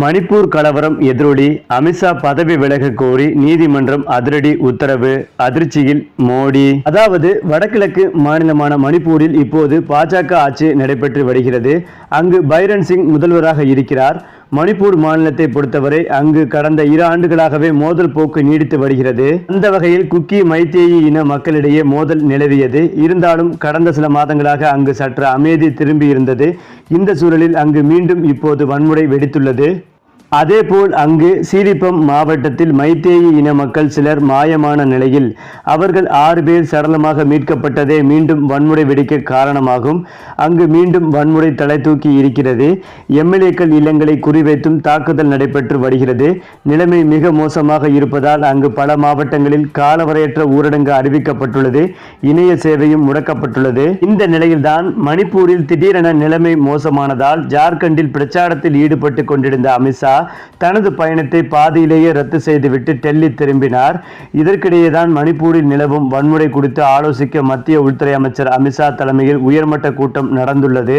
மணிப்பூர் கலவரம் எதிரொலி அமித்ஷா பதவி விலக கோரி நீதிமன்றம் அதிரடி உத்தரவு. அதிர்ச்சியில் மோடி. அதாவது வடகிழக்கு மாநிலமான மணிப்பூரில் இப்போது பாஜக ஆட்சி நடைபெற்று வருகிறது. அங்கு பைரன் சிங் முதல்வராக இருக்கிறார். மணிப்பூர் மாநிலத்தை பொறுத்தவரை அங்கு கடந்த இரு ஆண்டுகளாகவே மோதல் போக்கு நீடித்து வருகிறது. அந்த வகையில் குக்கி மைத்தேயி இன மக்களிடையே மோதல் நிலவியது. இருந்தாலும் கடந்த சில மாதங்களாக அங்கு சற்று அமைதி திரும்பி இருந்தது. இந்த சூழலில் அங்கு மீண்டும் இப்போது வன்முறை வெடித்துள்ளது. அதேபோல் அங்கு சீரிப்பம் மாவட்டத்தில் மைத்தேயி இன மக்கள் சிலர் மாயமான நிலையில் அவர்கள் ஆறு பேர் சடலமாக மீட்கப்பட்டதே மீண்டும் வன்முறை வெடிக்க காரணமாகும். அங்கு மீண்டும் வன்முறை தலை தூக்கி இருக்கிறது. எம்எல்ஏக்கள் இல்லங்களை குறிவைத்தும் தாக்குதல் நடைபெற்று வருகிறது. நிலைமை மிக மோசமாக இருப்பதால் அங்கு பல மாவட்டங்களில் காலவரையற்ற ஊரடங்கு அறிவிக்கப்பட்டுள்ளது. இணைய சேவையும் முடக்கப்பட்டுள்ளது. இந்த நிலையில்தான் மணிப்பூரில் திடீரென நிலைமை மோசமானதால் ஜார்க்கண்டில் பிரச்சாரத்தில் ஈடுபட்டு கொண்டிருந்த அமித்ஷா தனது பயணத்தை பாதியிலேயே ரத்து செய்துவிட்டு டெல்லி திரும்பினார். இதற்கிடையே தான் மணிப்பூரில் நிலவும் வன்முறை குறித்து ஆலோசிக்க மத்திய உள்துறை அமைச்சர் அமித்ஷா தலைமையில் உயர்மட்ட கூட்டம் நடந்துள்ளது.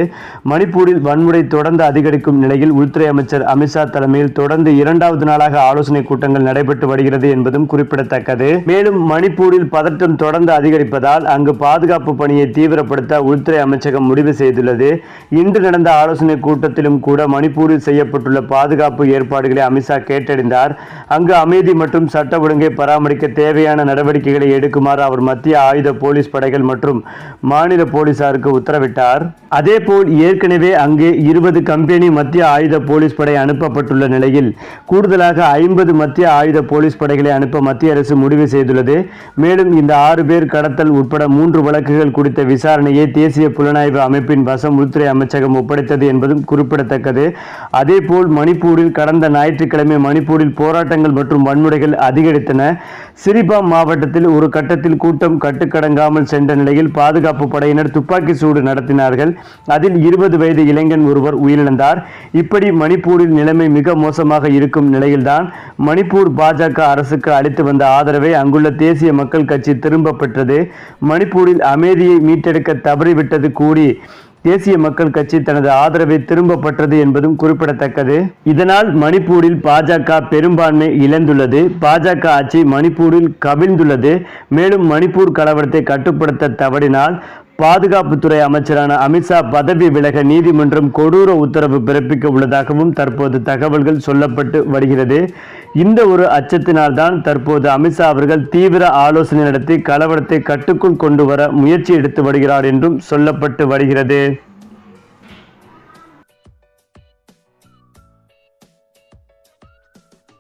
மணிப்பூரில் வன்முறை தொடர்ந்து அதிகரிக்கும் நிலையில் உள்துறை அமைச்சர் அமித்ஷா தலைமையில் தொடர்ந்து இரண்டாவது நாளாக ஆலோசனை கூட்டங்கள் நடைபெற்று வருகிறது என்பதும் குறிப்பிடத்தக்கது. மேலும் மணிப்பூரில் பதற்றம் தொடர்ந்து அதிகரிப்பதால் அங்கு பாதுகாப்பு பணியை தீவிரப்படுத்த உள்துறை அமைச்சகம் முடிவு செய்துள்ளது. இன்று நடந்த ஆலோசனை கூட்டத்திலும் கூட மணிப்பூரில் செய்யப்பட்டுள்ள பாதுகாப்பு ஏற்பாடுகளை அமித்ஷா கேட்டறிந்தார். அங்கு அமைதி மற்றும் சட்ட ஒழுங்கை பராமரிக்க தேவையான நடவடிக்கைகளை எடுக்குமாறு அவர் மத்திய ஆயுத போலீஸ் படைகள் மற்றும் மாநில போலீசாருக்கு உத்தரவிட்டார். அதேபோல் ஏற்கனவே அங்கு இருபது கம்பெனி மத்திய ஆயுத போலீஸ் படை அனுப்பப்பட்டுள்ள நிலையில் கூடுதலாக ஐம்பது மத்திய ஆயுத போலீஸ் படைகளை அனுப்ப மத்திய அரசு முடிவு செய்துள்ளது. மேலும் இந்த ஆறு பேர் கடத்தல் உட்பட மூன்று வழக்குகள் குறித்த விசாரணையை தேசிய புலனாய்வு அமைப்பின் வசம் உள்துறை அமைச்சகம் ஒப்படைத்தது என்பதும் குறிப்பிடத்தக்கது. அதேபோல் மணிப்பூரில் கடந்த ஞாயிற்றுக்கிழமை மணிப்பூரில் போராட்டங்கள் மற்றும் வன்முறைகள் அதிகரித்தன. சிரிபாம் மாவட்டத்தில் ஒரு கட்டத்தில் கூட்டம் கட்டுக்கடங்காமல் சென்ற நிலையில் பாதுகாப்பு படையினர் துப்பாக்கி சூடு நடத்தினார்கள். அதில் இருபது வயது இளைஞன் ஒருவர் உயிரிழந்தார். இப்படி மணிப்பூரில் நிலைமை மிக மோசமாக இருக்கும் நிலையில்தான் மணிப்பூர் பாஜக அரசுக்கு அளித்து வந்த ஆதரவை அங்குள்ள தேசிய மக்கள் கட்சி திரும்ப பெற்றது. மணிப்பூரில் அமைதியை மீட்டெடுக்க தவறிவிட்டது கூடி தேசிய மக்கள் கட்சி தனது ஆதரவை திரும்ப பெற்றது என்பதும் குறிப்பிடத்தக்கது. இதனால் மணிப்பூரில் பாஜக பெரும்பான்மை இழந்துள்ளது. பாஜக ஆட்சி மணிப்பூரில் கவிழ்ந்துள்ளது. மேலும் மணிப்பூர் கலவரத்தை கட்டுப்படுத்த தவறினால் பாதுகாப்புத்துறை அமைச்சரான அமித்ஷா பதவி விலக நீதிமன்றம் கொடூர உத்தரவு பிறப்பிக்க உள்ளதாகவும் தற்போது தகவல்கள் சொல்லப்பட்டு வருகிறது. இந்த ஒரு அச்சத்தினால்தான் தற்போது அமித்ஷா அவர்கள் தீவிர ஆலோசனை நடத்தி கலவரத்தை கட்டுக்குள் கொண்டு வர முயற்சி எடுத்து வருகிறார் என்றும் சொல்லப்பட்டு வருகிறது.